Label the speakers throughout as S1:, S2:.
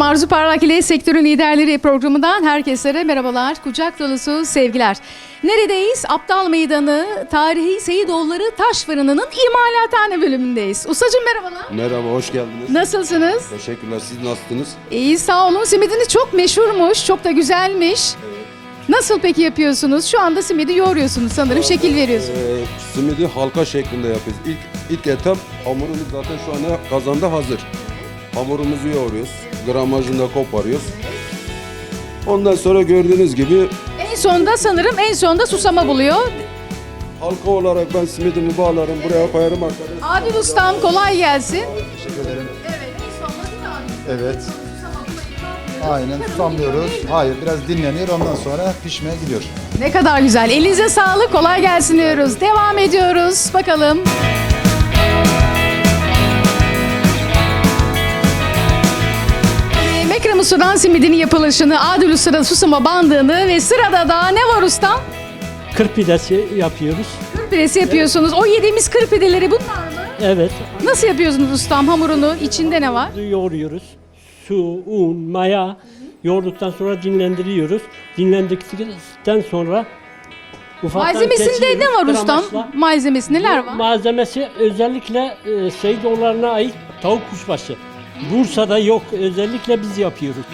S1: Efendim Arzu Parlak ile Sektörün Liderleri programından herkese merhabalar, kucak dolusu sevgiler. Neredeyiz? Aptal Meydanı, tarihi Seyidoğulları Taş Fırını'nın imalathane bölümündeyiz. Ustacığım merhabalar.
S2: Merhaba, hoş geldiniz.
S1: Nasılsınız?
S2: Teşekkürler, siz nasılsınız?
S1: İyi sağ olun. Simidiniz çok meşhurmuş, çok da güzelmiş. Nasıl peki yapıyorsunuz? Şu anda simidi yoğuruyorsunuz sanırım, şekil veriyorsunuz.
S2: Ee, simidi halka şeklinde yapıyoruz. İlk, ilk etap hamurumuz zaten şu anda kazanda hazır. Hamurumuzu yoğuruyoruz, gramajını da koparıyoruz. Ondan sonra gördüğünüz gibi
S1: En sonda sanırım en sonda susama buluyor.
S2: halka olarak ben simidimi bağlarım, buraya koyarım arkadaşlar.
S1: Abi ustam kolay gelsin.
S3: Teşekkür ederim.
S1: Evet, en sonda değil mi abi?
S3: Evet. Aynen tutamıyoruz. Hayır biraz dinleniyor ondan sonra pişmeye gidiyor.
S1: Ne kadar güzel. Elinize sağlık, kolay gelsin diyoruz. Devam ediyoruz. Bakalım. Mekrem Usta'dan simidinin yapılışını, Adil Usta'da susama bandığını ve sırada da ne var ustam?
S4: Kır pidesi yapıyoruz.
S1: Kır pidesi yapıyorsunuz. O yediğimiz kır pideleri bunlar mı?
S4: Evet.
S1: Nasıl yapıyorsunuz ustam hamurunu? İçinde ne var?
S4: Yoğuruyoruz. Su, un, maya yoğurduktan sonra dinlendiriyoruz. Dinlendikten sonra ufaktan
S1: Malzemesinde ne var ustam? Malzemesi neler var?
S4: Malzemesi özellikle e, Seydoğullarına ait tavuk kuşbaşı. Bursa'da yok. Özellikle biz yapıyoruz.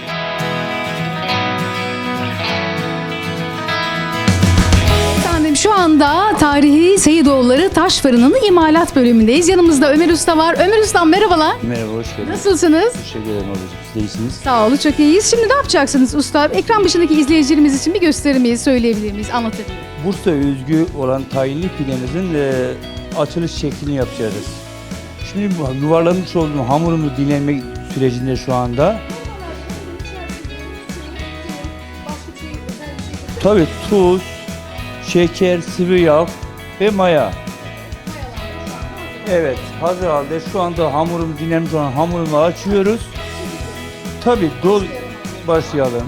S1: Efendim şu anda tarihi Seyidoğulları Taş Fırını'nın imalat bölümündeyiz. Yanımızda Ömer Usta var. Ömer Ustam merhabalar.
S5: Merhaba, hoş geldiniz.
S1: Nasılsınız?
S5: Teşekkür ederim ablacığım. Siz de iyisiniz.
S1: Sağ olun çok iyiyiz. Şimdi ne yapacaksınız usta? Ekran başındaki izleyicilerimiz için bir göstermeyi söyleyebilir miyiz? Anlatabilir miyiz?
S5: Bursa özgü olan tayinli pidemizin e, açılış şeklini yapacağız. Bu yuvarlamış olduğum hamurumuz dinlenme sürecinde şu anda. Tabii tuz, şeker, sıvı yağ ve maya. Evet, hazır halde şu anda hamurum dinlenmiş olan hamurumu açıyoruz. Tabii dol başlayalım.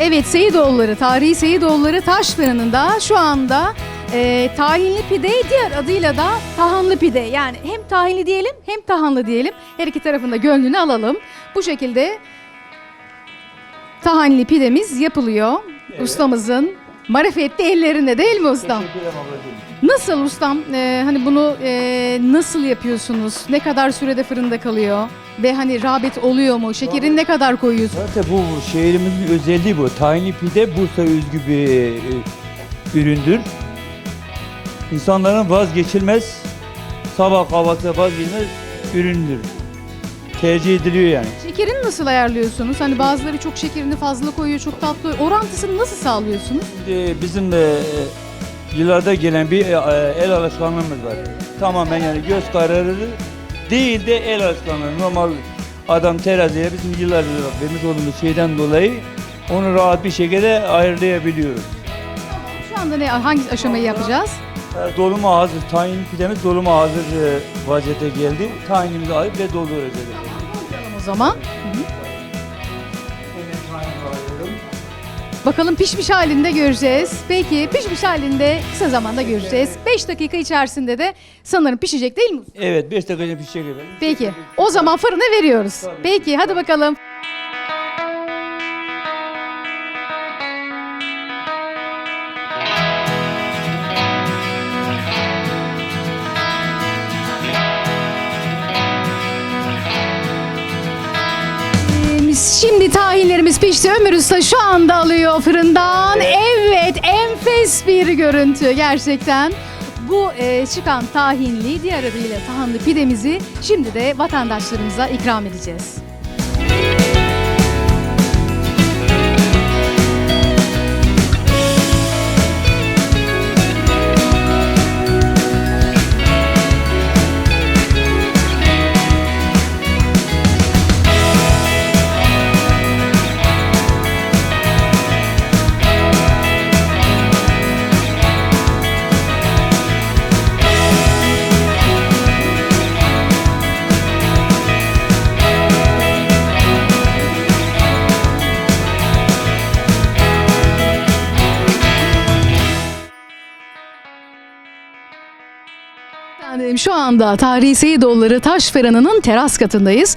S1: Evet Seyidoğulları, tarihi Seyidoğulları Taş Fırını'nda şu anda e, tahinli pide diğer adıyla da tahanlı pide. Yani hem tahinli diyelim hem tahanlı diyelim. Her iki tarafında gönlünü alalım. Bu şekilde tahanlı pidemiz yapılıyor. Ustamızın marifetli ellerinde değil mi ustam?
S5: Teşekkür ederim ablacığım.
S1: Nasıl ustam? Ee, hani bunu e, nasıl yapıyorsunuz? Ne kadar sürede fırında kalıyor? Ve hani rağbet oluyor mu? Şekerini ne kadar koyuyorsunuz?
S5: Zaten bu şehrimizin özelliği bu. Tahinli pide Bursa özgü bir e, üründür. İnsanların vazgeçilmez, sabah kahvaltıda vazgeçilmez üründür. Tercih ediliyor yani.
S1: Şekerini nasıl ayarlıyorsunuz? Hani bazıları çok şekerini fazla koyuyor, çok tatlı. Orantısını nasıl sağlıyorsunuz?
S5: Şimdi bizim de e, yıllarda gelen bir e, el alışkanlığımız var. Tamamen yani göz kararı değil de el alışkanlığı. Normal adam teraziye bizim yıllardır vermiş olduğumuz şeyden dolayı onu rahat bir şekilde ayarlayabiliyoruz.
S1: Şu anda ne hangi aşamayı yapacağız?
S5: E, Doluma hazır, tahin pidemiz doluma hazır e, vaziyete geldi. Tahinimizi alıp ve.
S1: Bakalım o zaman. Bakalım pişmiş halinde göreceğiz. Peki pişmiş halinde kısa zamanda göreceğiz. 5 dakika içerisinde de sanırım pişecek değil mi?
S5: Evet 5 dakika pişecek efendim.
S1: Peki o zaman fırına veriyoruz. Peki hadi bakalım. Şimdi tahinlerimiz pişti. Ömür Usta şu anda alıyor fırından. Evet, enfes bir görüntü gerçekten. Bu e, çıkan tahinli, diğer adıyla tahanlı pidemizi şimdi de vatandaşlarımıza ikram edeceğiz. Şu anda Tarihi Seyidoğulları Taş Fırını'nın teras katındayız.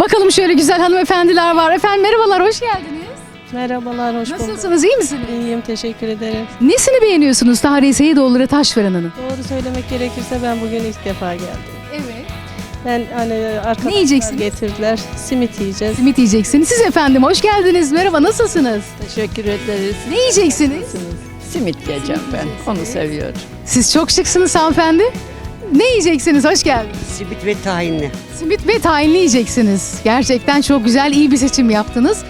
S1: Bakalım şöyle güzel hanımefendiler var. Efendim merhabalar, hoş geldiniz.
S6: Merhabalar, hoş bulduk.
S1: Nasılsınız, iyi misiniz?
S6: İyiyim, teşekkür ederim.
S1: Nesini beğeniyorsunuz Tarihi Seyidoğulları Taş Fırını'nın?
S6: Doğru söylemek gerekirse ben bugün ilk defa geldim.
S1: Evet.
S6: Ben hani arkadaşlar
S1: Ne yiyeceksiniz?
S6: getirdiler, simit yiyeceğiz.
S1: Simit yiyeceksiniz. Siz efendim hoş geldiniz. Merhaba, nasılsınız?
S7: Teşekkür ederiz.
S1: Ne yiyeceksiniz?
S7: Simit yiyeceğim ben. Onu seviyorum.
S1: Siz çok şıksınız hanımefendi. Ne yiyeceksiniz? Hoş geldiniz.
S8: Simit ve tahinli.
S1: Simit ve tahinli yiyeceksiniz. Gerçekten çok güzel, iyi bir seçim yaptınız.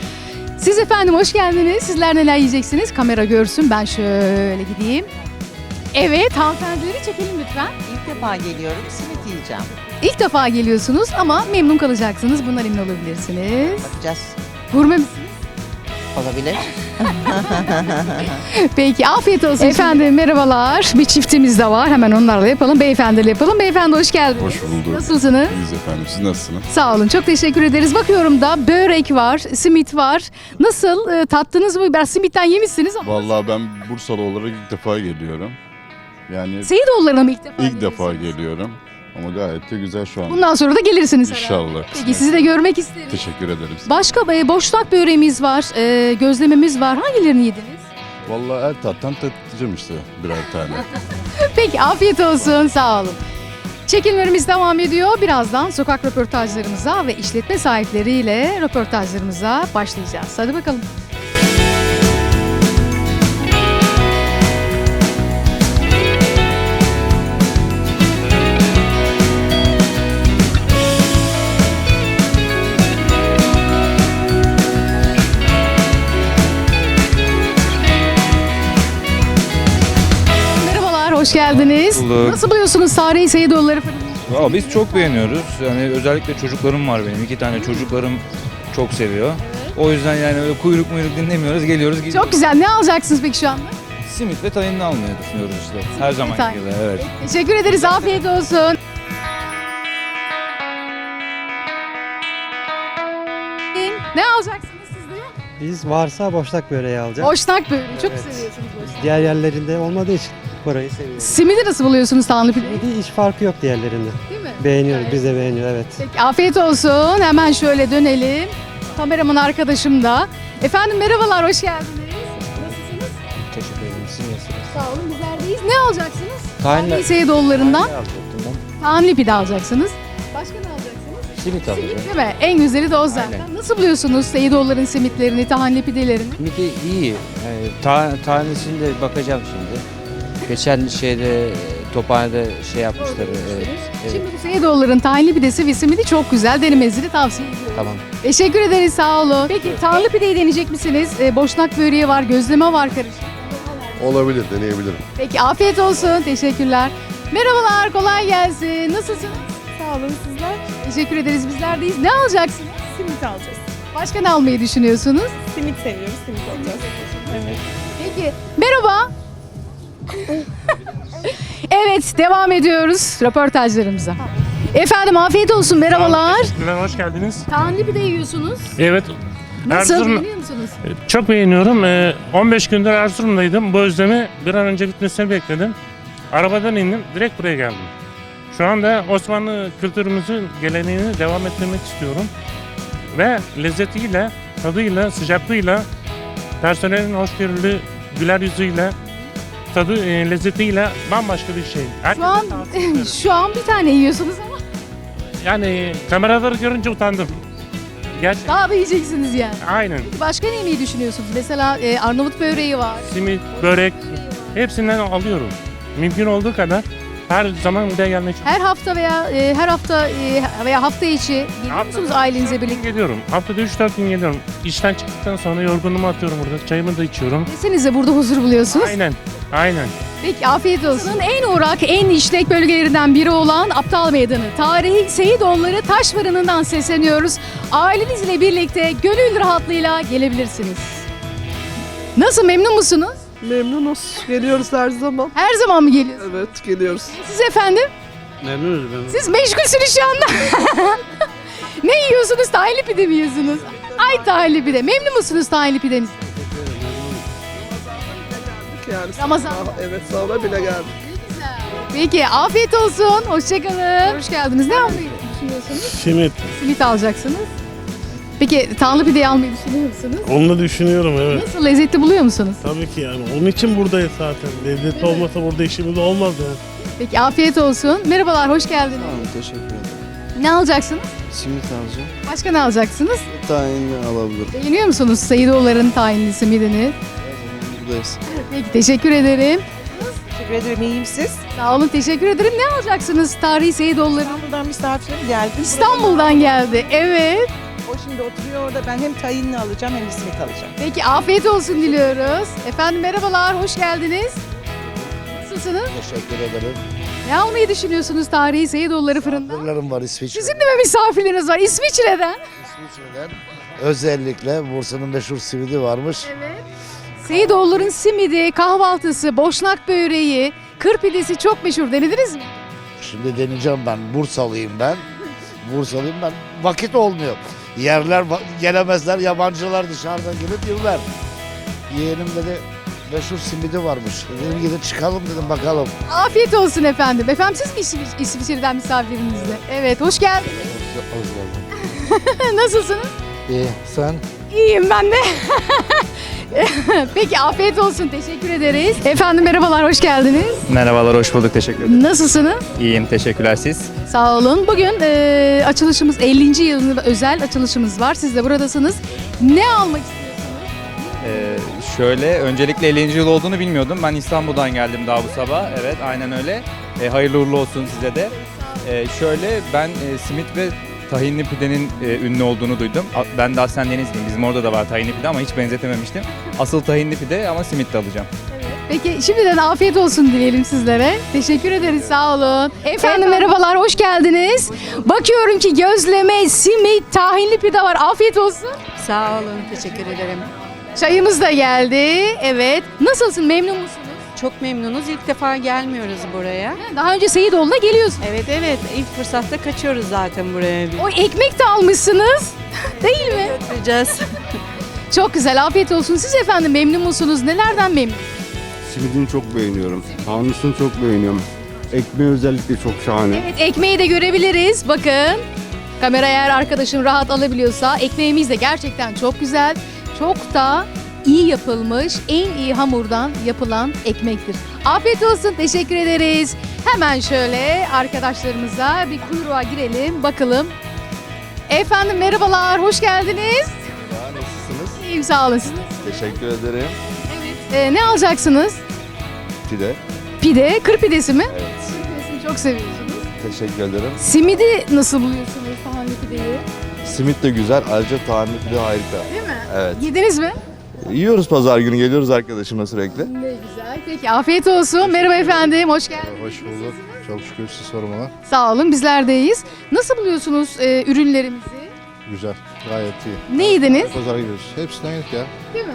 S1: Siz efendim hoş geldiniz. Sizler neler yiyeceksiniz? Kamera görsün. Ben şöyle gideyim. Evet, hanımefendileri çekelim lütfen.
S8: İlk defa geliyorum, simit yiyeceğim.
S1: İlk defa geliyorsunuz ama memnun kalacaksınız. Bundan emin olabilirsiniz.
S8: Bakacağız.
S1: Gurme misiniz?
S8: Olabilir.
S1: Peki afiyet olsun. Efendim merhabalar. Bir çiftimiz de var. Hemen onlarla yapalım. Beyefendiyle yapalım. Beyefendi hoş geldiniz.
S9: Hoş bulduk.
S1: Nasılsınız?
S9: İyiyiz efendim. Siz nasılsınız?
S1: Sağ olun. Çok teşekkür ederiz. Bakıyorum da börek var, simit var. Nasıl? E, tattınız mı? Biraz simitten yemişsiniz ama.
S9: Vallahi ben Bursalı olarak ilk defa geliyorum. Yani
S1: Seyidoğulları'na mı ilk defa
S9: ilk defa
S1: geliyorsunuz?
S9: geliyorum. Ama gayet de güzel şu an.
S1: Bundan sonra da gelirsiniz herhalde.
S9: İnşallah.
S1: Peki sizi de görmek isteriz.
S9: Teşekkür ederim.
S1: Başka e, boşnak böreğimiz var, e, gözlememiz var. Hangilerini yediniz?
S9: Vallahi her tattan tatlıcım işte birer tane.
S1: Peki afiyet olsun. Sağ olun. Çekimlerimiz devam ediyor. Birazdan sokak röportajlarımıza ve işletme sahipleriyle röportajlarımıza başlayacağız. Hadi bakalım. Hoş geldiniz.
S10: bulduk.
S1: Nasıl buluyorsunuz Tarihi Seyidoğulları?
S10: Aa, biz çok beğeniyoruz. Yani özellikle çocuklarım var benim. İki tane çocuklarım çok seviyor. O yüzden yani öyle kuyruk muyruk dinlemiyoruz. Geliyoruz gidiyoruz.
S1: Çok güzel. Ne alacaksınız peki şu anda?
S10: Simit ve tahinli almayı düşünüyoruz işte. Her zaman
S1: tahin.
S10: gibi evet.
S1: Teşekkür ederiz. Afiyet olsun. Ne alacaksınız siz de?
S11: Biz varsa boşnak böreği alacağız.
S1: Boşnak böreği. Çok
S11: Evet.
S1: seviyorsunuz boşnak.
S11: Diğer yerlerinde olmadığı için burayı seviyoruz.
S1: Simidi nasıl buluyorsunuz Tanrı pideyi?
S11: Bir hiç farkı yok diğerlerinde.
S1: Değil mi?
S11: Beğeniyoruz, biz de beğeniyoruz evet.
S1: Peki afiyet olsun. Hemen şöyle dönelim. Kameraman arkadaşım da. Efendim merhabalar, hoş geldiniz. Nasılsınız?
S10: Teşekkür ederim. Siz nasılsınız?
S1: Sağ olun, bizlerdeyiz. Ne alacaksınız?
S10: Tahinli. Alacaktım ben.
S1: tahinli pide alacaksınız. Başka ne alacaksınız?
S10: Simit alacağım.
S1: Simit değil mi? En güzeli de o zaten.
S10: Aynen.
S1: Nasıl buluyorsunuz Seyidoğulların simitlerini, tahinli pidelerini?
S12: Simiti iyi. Yani ta, tanesine de bakacağım şimdi. Geçen şeyde Tophane'de şey yapmışlar. Evet, evet.
S1: Şimdi bu Seyidoğulların tahinli pidesi ve simidi çok güzel. Denemenizi de tavsiye ediyorum.
S12: Tamam.
S1: Teşekkür ederiz, sağ olun. Peki tahinli pideyi deneyecek misiniz? Ee, boşnak böreği var, gözleme var karışık.
S9: Olabilir, deneyebilirim.
S1: Peki afiyet olsun. Teşekkürler. Merhabalar, kolay gelsin. Nasılsınız?
S6: Sağ olun sizler.
S1: Teşekkür ederiz. Bizlerdeyiz. Ne alacaksınız?
S6: Simit alacağız.
S1: Başka ne almayı düşünüyorsunuz?
S6: Simit seviyoruz, simit alacağız. Evet.
S1: Peki. Merhaba. Evet, devam ediyoruz röportajlarımıza. Efendim afiyet olsun. Merhabalar.
S13: hoş geldiniz.
S1: Tahinli pide yiyorsunuz.
S13: Evet,
S1: Nasıl?
S13: Erzurum-
S1: Beğeniyor musunuz?
S13: çok beğeniyorum. Ee, 15 gündür Erzurum'daydım. Bu özlemi bir an önce bitmesini bekledim. Arabadan indim, direkt buraya geldim. Şu anda Osmanlı kültürümüzün geleneğini devam ettirmek istiyorum. Ve lezzetiyle, tadıyla, sıcaklığıyla, personelin hoşgörülü güler yüzüyle, tadı e, lezzetiyle bambaşka bir şey. Herkese
S1: an-
S13: tavsiye ederim.
S1: Şu an bir tane yiyorsunuz ama
S13: yani kameraları görünce utandım. Gerçekten.
S1: daha da yiyeceksiniz yani.
S13: Aynen.
S1: Başka ne yemeyi düşünüyorsunuz? Mesela e, Arnavut böreği var.
S13: simit, börek hepsinden alıyorum. Mümkün olduğu kadar her zaman buraya gelmeye çalışıyorum.
S1: Her hafta veya e, her hafta e, veya hafta içi geliyor musunuz ailenizle birlikte?
S13: Geliyorum. Haftada 3-4 gün geliyorum. İşten çıktıktan sonra yorgunumu atıyorum burada. Çayımı da içiyorum.
S1: Desenize burada huzur buluyorsunuz.
S13: Aynen. Aynen.
S1: Peki afiyet olsun. En uğrak, en işlek bölgelerinden biri olan Aptal Meydanı. Tarihi Seyidoğulları Taş Fırını'ndan sesleniyoruz. Ailenizle birlikte gönül rahatlığıyla gelebilirsiniz. Nasıl memnun musunuz?
S8: Memnunuz. Geliyoruz her zaman.
S1: Her zaman mı geliyorsunuz?
S8: Evet, geliyoruz.
S1: Siz efendim?
S11: Memnunuz memnunuz.
S1: Siz meşgulsünüz şu anda. ne yiyorsunuz? Tahilli pide mi yiyorsunuz? Ay tahilli pide. Memnun musunuz tahilli pideniz?
S8: Yani
S1: Ramazan.
S8: Evet, sonra bile geldik.
S1: Ne güzel. Peki afiyet olsun. Hoşçakalın. Hoş geldiniz. Ne almayı düşünüyorsunuz?
S11: Simit.
S1: Simit alacaksınız. Peki tağlı pideyi almayı düşünüyor musunuz?
S11: Onu da düşünüyorum evet.
S1: Nasıl lezzetli buluyor musunuz?
S11: Tabii ki yani. Onun için buradayız zaten. Lezzetli olmasa burada işimiz olmaz yani.
S1: Peki afiyet olsun. Merhabalar, hoş geldiniz.
S11: teşekkür ederim.
S1: Ne alacaksınız?
S11: Simit alacağım.
S1: Başka ne alacaksınız?
S11: Tayinli alabilirim.
S1: Beğeniyor musunuz Seyidoğulların tayinli simidini?
S11: Buradayız.
S1: Peki teşekkür ederim.
S8: Teşekkür ederim. İyiyim siz?
S1: Sağ olun teşekkür ederim. Ne alacaksınız tarihi Seyidoğulların?
S8: İstanbul'dan misafirim geldi.
S1: İstanbul'dan geldi. Evet.
S8: O şimdi oturuyor orada. Ben hem tayinli alacağım hem de simit alacağım.
S1: Peki afiyet olsun diliyoruz. Efendim merhabalar, hoş geldiniz. Nasılsınız?
S3: Teşekkür ederim.
S1: Ne almayı düşünüyorsunuz tarihi Seyidoğulları fırında?
S3: Misafirlerim var İsviçre'den.
S1: Sizin de mi misafirleriniz var? İsviçre'den.
S3: İsviçre'den. Özellikle Bursa'nın meşhur simidi varmış.
S1: Evet. Seyidoğulların simidi, kahvaltısı, boşnak böreği, kır pidesi çok meşhur. Denediniz mi?
S3: Şimdi deneyeceğim ben. Bursalıyım ben. Bursalıyım ben. Vakit olmuyor. Yerler gelemezler. Yabancılar dışarıdan gelip yürürler. Yeğenim dedi meşhur simidi varmış. Dedim gidip çıkalım dedim bakalım.
S1: Afiyet olsun efendim. Efendim siz mi İsvi- İsviçre'den misafirimizle? Evet, hoş geldiniz. Nasılsınız?
S3: İyi. Sen?
S1: İyiyim ben de. Peki afiyet olsun. Teşekkür ederiz. Efendim merhabalar, hoş geldiniz.
S10: Merhabalar, hoş bulduk. Teşekkür ederim.
S1: Nasılsınız?
S10: İyiyim, teşekkürler siz.
S1: Sağ olun. Bugün e, açılışımız 50. yılında özel açılışımız var. Siz de buradasınız. Ne almak istiyorsunuz?
S10: Ee, şöyle, öncelikle 50. yıl olduğunu bilmiyordum. Ben İstanbul'dan geldim daha bu sabah. Evet, aynen öyle. Ee, hayırlı uğurlu olsun size de. Ee, şöyle, ben e, simit ve tahinli pidenin e, ünlü olduğunu duydum. A- Ben de aslen Denizliyim. Bizim orada da var tahinli pide ama hiç benzetememiştim. Asıl tahinli pide ama simit de alacağım.
S1: Peki şimdiden afiyet olsun dileyelim sizlere. Teşekkür ederiz sağ olun. Efendim merhabalar hoş geldiniz. Bakıyorum ki gözleme, simit, tahinli pide var. Afiyet olsun.
S7: Sağ olun, teşekkür ederim.
S1: Çayımız da geldi. Evet. Nasılsın? Memnun musunuz?
S7: Çok memnunuz. İlk defa gelmiyoruz buraya.
S1: Daha önce Seyidoğlu'na geliyorsun.
S7: Evet evet, ilk fırsatta kaçıyoruz zaten buraya.
S1: O ekmek de almışsınız. Değil mi?
S7: Götüreceğiz.
S1: Çok güzel. Afiyet olsun. Siz efendim memnun musunuz? Nelerden memnun?
S9: Simidini çok beğeniyorum. Tanrısını çok beğeniyorum. Ekmeği özellikle çok şahane.
S1: Evet ekmeği de görebiliriz. Bakın. Kamera eğer arkadaşım rahat alabiliyorsa ekmeğimiz de gerçekten çok güzel. Çok da iyi yapılmış, en iyi hamurdan yapılan ekmektir. Afiyet olsun, teşekkür ederiz. Hemen şöyle arkadaşlarımıza bir kuyruğa girelim, bakalım. Efendim merhabalar, hoş geldiniz.
S9: Nasılsınız?
S1: İyiyim, sağ olun. Siz nasılsınız?
S9: Teşekkür ederim.
S1: Ee, ne alacaksınız?
S9: Pide.
S1: Pide, kır pidesi mi?
S9: Evet.
S1: Pidesini çok seviyorsunuz.
S9: Teşekkür ederim.
S1: Simidi nasıl buluyorsunuz tahanlı pideyi?
S9: Simit de güzel. Ayrıca tahinli pide harika.
S1: Değil mi?
S9: Evet.
S1: Yediniz mi?
S9: Yiyoruz pazar günü. Geliyoruz arkadaşımla sürekli.
S1: Ne güzel. Peki afiyet olsun. Merhaba efendim. Hoş geldiniz.
S3: Hoş bulduk. Çok şükür siz sormalar.
S1: Sağ olun. Bizler deyiz. Nasıl buluyorsunuz e, ürünlerimizi?
S3: Güzel. Gayet iyi.
S1: Ne yediniz?
S3: Pazara gidiyoruz. Hepsinden yedik ya.
S1: Değil mi?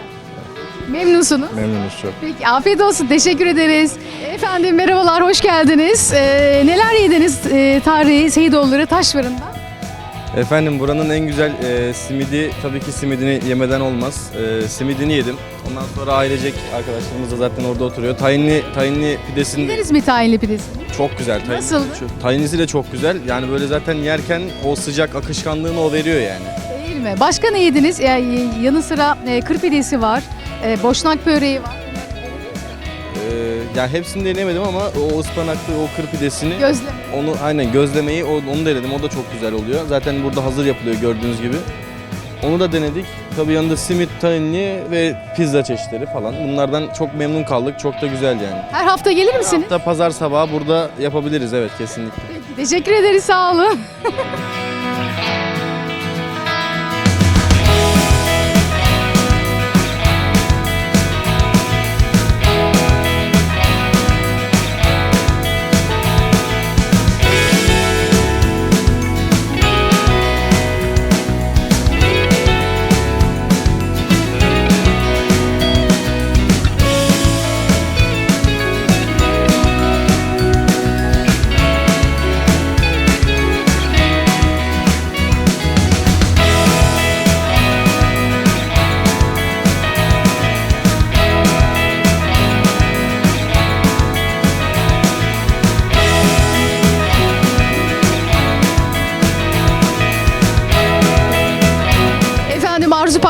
S1: Memnunsunuz.
S3: Memnunuz çok.
S1: Peki afiyet olsun. Teşekkür ederiz. Efendim merhabalar. Hoş geldiniz. E, neler yediniz e, tarihi Seyidoğulları taş fırında?
S11: Efendim buranın en güzel e, simidi tabii ki simidini yemeden olmaz. E, simidini yedim. Ondan sonra ailecek arkadaşlarımız da zaten orada oturuyor. Tayinli tayinli pidesini de
S1: Yediniz mi tahinli pidesi?
S11: çok güzel. Tayin-
S1: Nasıldı?
S11: Şu- Tahinlisi de çok güzel. Yani böyle zaten yerken o sıcak akışkanlığını o veriyor yani.
S1: Değil mi? Başka ne yediniz? Ya, yanı sıra e, kır pidesi var. E, boşnak böreği var.
S11: Yani hepsini denemedim ama o ıspanaklı o kır pidesini
S1: Gözleme.
S11: onu aynen gözlemeyi o- onu denedim. O da çok güzel oluyor. Zaten burada hazır yapılıyor gördüğünüz gibi. Onu da denedik. Tabii yanında simit, tahinli ve pizza çeşitleri falan. Bunlardan çok memnun kaldık. Çok da güzel yani.
S1: Her hafta gelir misiniz?
S11: Hatta pazar sabahı burada yapabiliriz evet kesinlikle.
S1: Teşekkür ederiz. Sağ olun.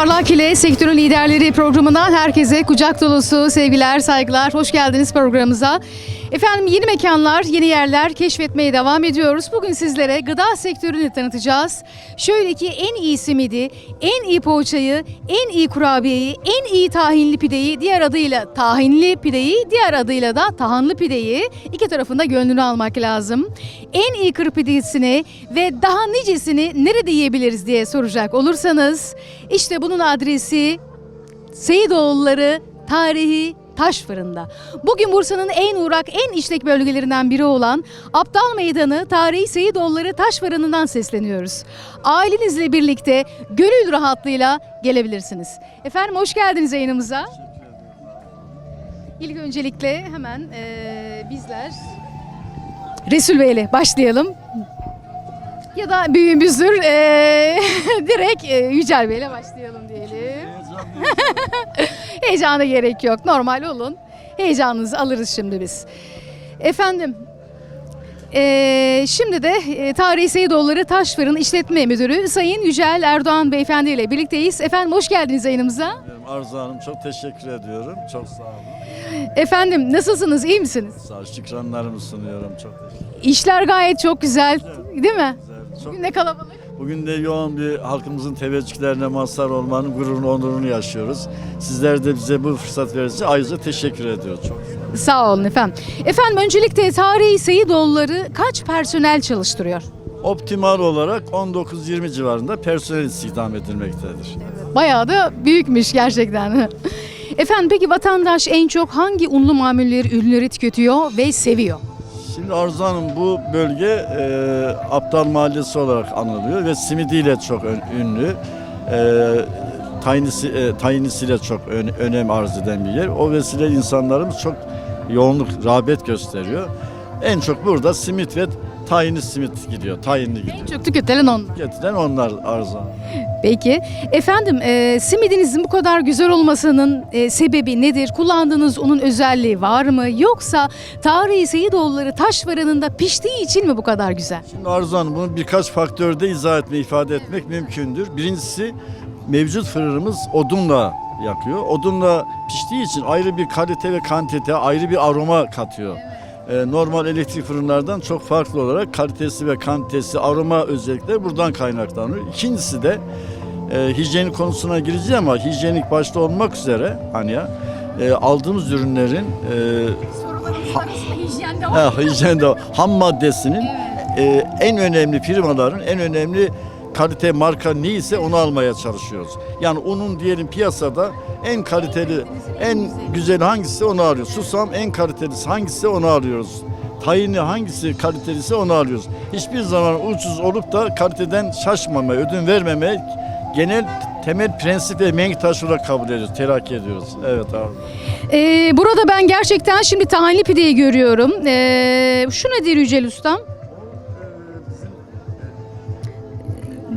S1: Parlak ile Sektörün Liderleri programından herkese kucak dolusu sevgiler, saygılar. Hoş geldiniz programımıza. Efendim yeni mekanlar, yeni yerler keşfetmeye devam ediyoruz. Bugün sizlere gıda sektörünü tanıtacağız. Şöyle ki en iyi simidi, en iyi poğaçayı, en iyi kurabiyeyi, en iyi tahinli pideyi, diğer adıyla tahinli pideyi, diğer adıyla da tahanlı pideyi iki tarafında gönlünü almak lazım. En iyi kır pidesini ve daha nicesini nerede yiyebiliriz diye soracak olursanız işte bunun adresi Seyidoğulları Tarihi Taş Fırında. Bugün Bursa'nın en uğrak, en işlek bölgelerinden biri olan Aptal Meydanı Tarihi Seyidoğulları Taş Fırını'ndan sesleniyoruz. Ailenizle birlikte gönül rahatlığıyla gelebilirsiniz. Efendim hoş geldiniz yayınımıza. İlk öncelikle hemen eee, bizler Resul Bey ile başlayalım. Ya da büyüğümüzdür eee, direkt eee, Yücel Bey ile başlayalım diyelim. Heyecana gerek yok. Normal olun. Heyecanınızı alırız şimdi biz. Efendim, eee, şimdi de eee, Tarihi Seyidoğulları Taş Fırın İşletme Müdürü Sayın Yücel Erdoğan Beyefendi ile birlikteyiz. Efendim hoş geldiniz yayınımıza.
S14: Arzu Hanım çok teşekkür ediyorum. Çok sağ olun.
S1: Efendim nasılsınız? iyi misiniz?
S14: Sağ olun. Şükranlarımı sunuyorum. Çok teşekkür
S1: İşler gayet çok güzel. Değil mi?
S14: ederim. Çok-
S1: ne kalabalık.
S14: Bugün de yoğun bir halkımızın teveccühlerine mazhar olmanın gururunu, onurunu yaşıyoruz. Sizler de bize bu fırsat verdiğiniz ayrıca teşekkür ediyoruz. Çok sağ olun.
S1: Sağ olun efendim. Efendim öncelikle Tarihi Seyidoğulları kaç personel çalıştırıyor?
S14: Optimal olarak 19-20 civarında personel istihdam edilmektedir.
S1: Bayağı da büyükmüş gerçekten. Efendim peki vatandaş en çok hangi unlu mamulleri, ürünleri tüketiyor ve seviyor?
S14: Şimdi Arzu Hanım bu bölge e, Aptal Mahallesi olarak anılıyor ve simidiyle çok ünlü. E, taynisi, e, taynisiyle çok ön- önem arz eden bir yer. O vesile insanlarımız çok yoğunluk, rağbet gösteriyor. En çok burada simit ve tayini simit gidiyor, tayinli gidiyor.
S1: Çok tüketilen onlar.
S14: Getiren onlar Arzu Hanım.
S1: Peki. Efendim e, simidinizin bu kadar güzel olmasının e, sebebi nedir? Kullandığınız unun özelliği var mı? Yoksa Tarihi Seyidoğulları taş fırınında piştiği için mi bu kadar güzel?
S14: Şimdi Arzu Hanım bunu birkaç faktörde izah etme, ifade etmek mümkündür. Birincisi mevcut fırınımız odunla yakıyor. Odunla piştiği için ayrı bir kalite ve kantite, ayrı bir aroma katıyor. Ee, normal elektrik fırınlardan çok farklı olarak kalitesi ve kantitesi, aroma özellikleri buradan kaynaklanıyor. İkincisi de e, hijyenik konusuna gireceğim ama hijyenik başta olmak üzere hani ya e, aldığımız ürünlerin e, Ha, hijyen de ham maddesinin e, en önemli firmaların en önemli kalite marka neyse onu almaya çalışıyoruz. Yani unun diyelim piyasada en kaliteli, en güzel hangisi onu arıyoruz. Susam en kalitelisi hangisi onu arıyoruz. Tayini hangisi kalitelisi onu alıyoruz. Hiçbir zaman ucuz olup da kaliteden şaşmamaya, ödün vermemeye genel temel prensip ve mengi taşı olarak kabul ediyoruz, telakki ediyoruz. Evet abi.
S1: E, burada ben gerçekten şimdi tahinli pideyi görüyorum. E, şu nedir Yücel Ustam?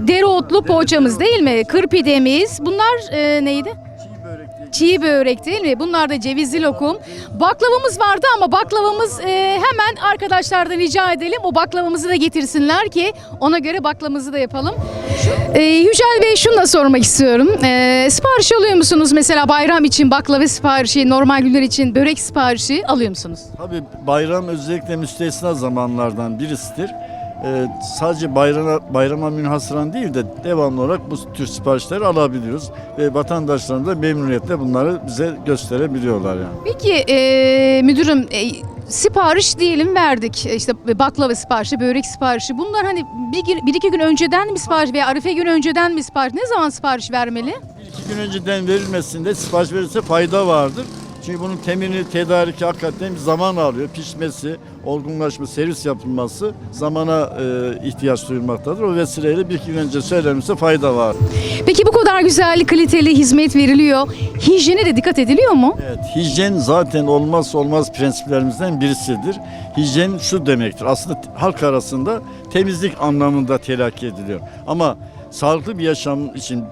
S1: Dereotlu poğaçamız değil mi? Kır pidemiz. Bunlar e, neydi? Çiğ börek değil mi? Bunlar da cevizli lokum. Baklavamız vardı ama baklavamız e, hemen arkadaşlardan rica edelim. O baklavamızı da getirsinler ki ona göre baklavamızı da yapalım. E, Yücel Bey şunu da sormak istiyorum. E, sipariş alıyor musunuz? Mesela bayram için baklava siparişi, normal günler için börek siparişi alıyor musunuz?
S14: Tabii bayram özellikle müstesna zamanlardan birisidir. Ee, sadece bayrama, bayrama münhasıran değil de devamlı olarak bu tür siparişleri alabiliyoruz. Ve vatandaşlarımız da memnuniyetle bunları bize gösterebiliyorlar yani.
S1: Peki e, müdürüm e, sipariş diyelim verdik E, işte baklava siparişi, börek siparişi. Bunlar hani bir, bir iki gün önceden mi sipariş veya arife günü önceden mi sipariş? Ne zaman sipariş vermeli?
S14: İki gün önceden verilmesinde sipariş verirse fayda vardır. Çünkü bunun temini, tedariki hakikaten zaman alıyor. Pişmesi, olgunlaşma, servis yapılması zamana e, ihtiyaç duyulmaktadır. O vesileyle bir iki gün önce söylenirse fayda var.
S1: Peki bu kadar güzel, kaliteli hizmet veriliyor. Hijyene de dikkat ediliyor mu?
S14: Evet, hijyen zaten olmazsa olmaz prensiplerimizden birisidir. Hijyen şu demektir. Aslında halk arasında temizlik anlamında telakki ediliyor. Ama sağlıklı bir yaşam için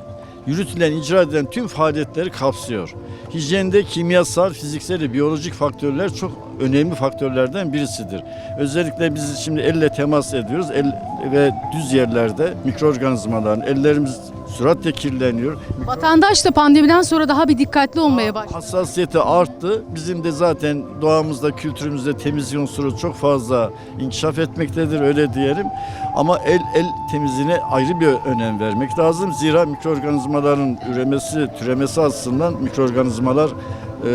S14: yürütülen, icra edilen tüm faaliyetleri kapsıyor. Hijyende kimyasal, fiziksel ve biyolojik faktörler çok önemli faktörlerden birisidir. Özellikle biz şimdi elle temas ediyoruz el ve düz yerlerde mikroorganizmaların ellerimiz süratle kirleniyor.
S1: Vatandaş da pandemiden sonra daha bir dikkatli olmaya başladı.
S14: Hassasiyeti arttı. Bizim de zaten doğamızda, kültürümüzde temizlik unsuru çok fazla inkişaf etmektedir öyle diyelim. Ama el el temizliğine ayrı bir önem vermek lazım. Zira mikroorganizmaların üremesi, türemesi açısından mikroorganizmalar e,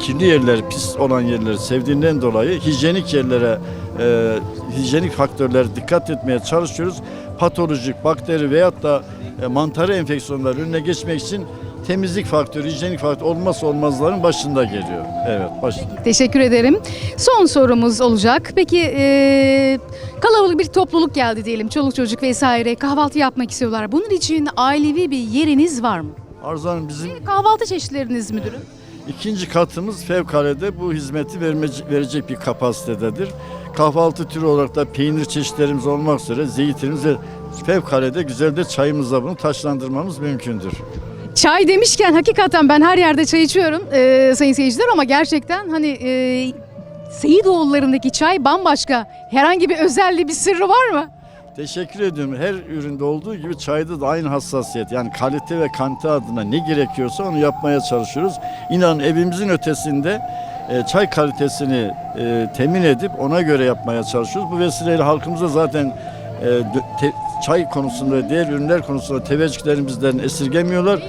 S14: kirli yerler, pis olan yerleri sevdiğinden dolayı hijyenik yerlere, e, hijyenik faktörlere dikkat etmeye çalışıyoruz. Patolojik, bakteri veyahut da e, mantarı enfeksiyonlar önüne geçmek için temizlik faktörü, hijyenik faktör olmazsa olmazların başında geliyor. Evet, başında.
S1: Teşekkür ederim. Son sorumuz olacak. Peki e, kalabalık bir topluluk geldi diyelim. Çoluk çocuk vesaire kahvaltı yapmak istiyorlar. Bunun için ailevi bir yeriniz var mı?
S14: Arzu Hanım bizim
S1: Kahvaltı çeşitleriniz müdürüm?
S14: ikinci katımız fevkalade bu hizmeti vermece- verecek bir kapasitededir. Kahvaltı türü olarak da peynir çeşitlerimiz olmak üzere zeytinimiz ve fevkalade güzel de çayımızla bunu taşlandırmamız mümkündür.
S1: Çay demişken hakikaten ben her yerde çay içiyorum e, sayın seyirciler ama gerçekten hani e, Seyidoğullarındaki çay bambaşka. Herhangi bir özelliği bir sırrı var mı?
S14: Teşekkür ediyorum. Her üründe olduğu gibi çayda da aynı hassasiyet. Yani kalite ve kante adına ne gerekiyorsa onu yapmaya çalışıyoruz. İnanın evimizin ötesinde e, çay kalitesini e, temin edip ona göre yapmaya çalışıyoruz. Bu vesileyle halkımıza zaten e, çay konusunda diğer ürünler konusunda teveccühlerimizden esirgemiyorlar.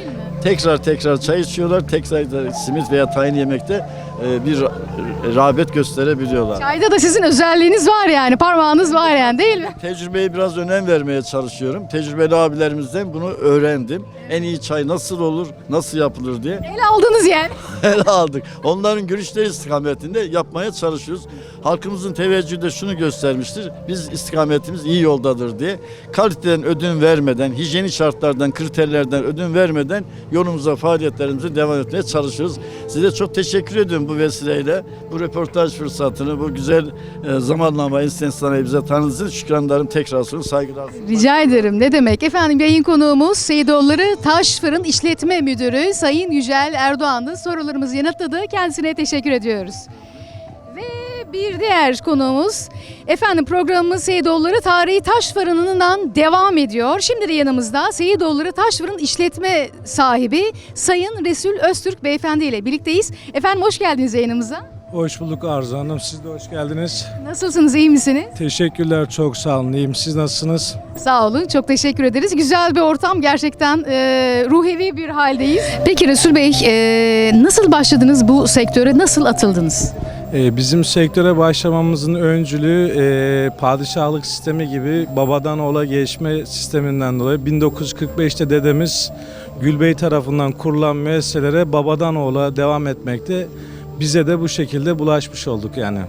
S14: Tekrar tekrar çay içiyorlar. Tekrar simit veya tayin yemekte e, bir ra- rağbet gösterebiliyorlar.
S1: Çayda da sizin özelliğiniz var yani parmağınız var yani değil mi?
S14: Tecrübeye biraz önem vermeye çalışıyorum. Tecrübeli abilerimizden bunu öğrendim. En iyi çay nasıl olur, nasıl yapılır diye
S1: El aldınız yani.
S14: ele aldık. Onların görüşleri istikametinde yapmaya çalışıyoruz. Halkımızın teveccühü de şunu göstermiştir. Biz istikametimiz iyi yoldadır diye. Kaliteden ödün vermeden, hijyenik şartlardan, kriterlerden ödün vermeden yolumuza, faaliyetlerimize devam etmeye çalışıyoruz. Size çok teşekkür ediyorum bu vesileyle. Bu röportaj fırsatını, bu güzel e, zamanlamayı Sensanayi bize tanıdığınız şükranlarım tekrar sunuyorum. Saygılar sunuyorum.
S1: Rica ederim. Ne demek? Efendim yayın konuğumuz Seyidoğulları Taş Fırın İşletme Müdürü Sayın Yücel Erdoğan'dı. Sorularımızı yanıtladı. Kendisine teşekkür ediyoruz. Bir diğer konuğumuz efendim programımız Seyidoğulları Tarihi Taş Fırını'ndan devam ediyor. Şimdi de yanımızda Seyidoğulları Taş Fırın işletme sahibi Sayın Resul Öztürk Beyefendi ile birlikteyiz. Efendim hoş geldiniz yayınımıza.
S15: Hoş bulduk Arzu Hanım. Siz de hoş geldiniz.
S1: Nasılsınız, iyi misiniz?
S15: Teşekkürler, çok sağ olun. İyiyim. Siz nasılsınız?
S1: Sağ olun, çok teşekkür ederiz. Güzel bir ortam, gerçekten e, ruhevi bir haldeyiz. Peki Resul Bey, e, nasıl başladınız bu sektöre, nasıl atıldınız?
S15: Ee, bizim sektöre başlamamızın öncülüğü e, padişahlık sistemi gibi babadan oğula geçme sisteminden dolayı 1945'te dedemiz Gülbey tarafından kurulan müesseselere babadan oğula devam etmekte. Bize de bu şekilde bulaşmış olduk yani.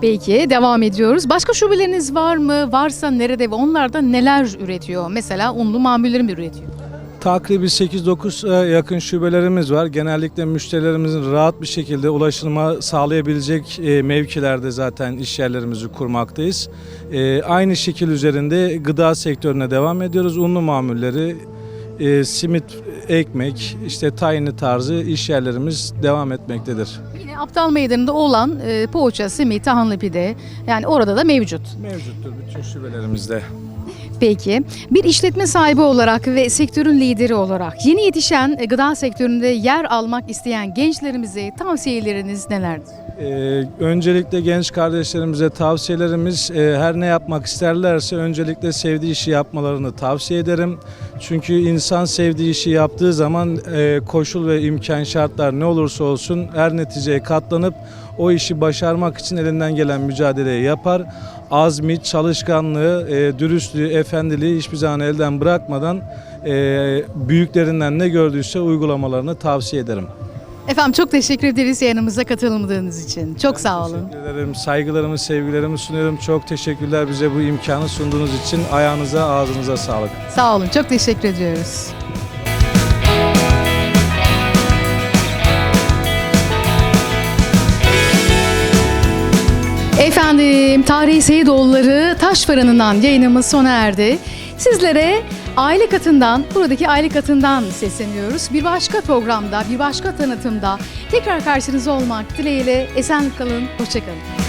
S1: Peki, devam ediyoruz. Başka şubeleriniz var mı? Varsa nerede ve onlarda neler üretiyor? Mesela unlu mamulleri mi üretiyor?
S15: Takribi 8-9 yakın şubelerimiz var. Genellikle müşterilerimizin rahat bir şekilde ulaşıma sağlayabilecek e, mevkilerde zaten iş yerlerimizi kurmaktayız. E, Aynı şekil üzerinde gıda sektörüne devam ediyoruz. Unlu mamulleri, e, simit, ekmek, işte tayini tarzı iş yerlerimiz devam etmektedir.
S1: Yine Aptal Meydanı'nda olan e, poğaça, simit, tahanlı pide yani orada da mevcut.
S15: Mevcuttur bütün şubelerimizde.
S1: Peki bir işletme sahibi olarak ve sektörün lideri olarak yeni yetişen e, gıda sektöründe yer almak isteyen gençlerimize tavsiyeleriniz nelerdir?
S15: Ee, öncelikle genç kardeşlerimize tavsiyelerimiz e, her ne yapmak isterlerse öncelikle sevdiği işi yapmalarını tavsiye ederim. Çünkü insan sevdiği işi yaptığı zaman e, koşul ve imkan şartlar ne olursa olsun her neticeye katlanıp o işi başarmak için elinden gelen mücadeleyi yapar. Azmi, çalışkanlığı, e, dürüstlüğü, efendiliği hiçbir zaman elden bırakmadan e, büyüklerinden ne gördüyse uygulamalarını tavsiye ederim.
S1: Efendim çok teşekkür ederiz yanımıza katılmadığınız için. Çok sağ olun.
S15: Teşekkür ederim. Saygılarımı, sevgilerimi sunuyorum. Çok teşekkürler bize bu imkanı sunduğunuz için. Ayağınıza, ağzınıza sağlık.
S1: Sağ olun. Çok teşekkür ediyoruz. Efendim Tarihi Seyidoğulları Taş Fırını'ndan yayınımız sona erdi. Sizlere aile katından, buradaki aile katından sesleniyoruz. Bir başka programda, bir başka tanıtımda tekrar karşınızda olmak dileğiyle esen kalın, hoşça kalın.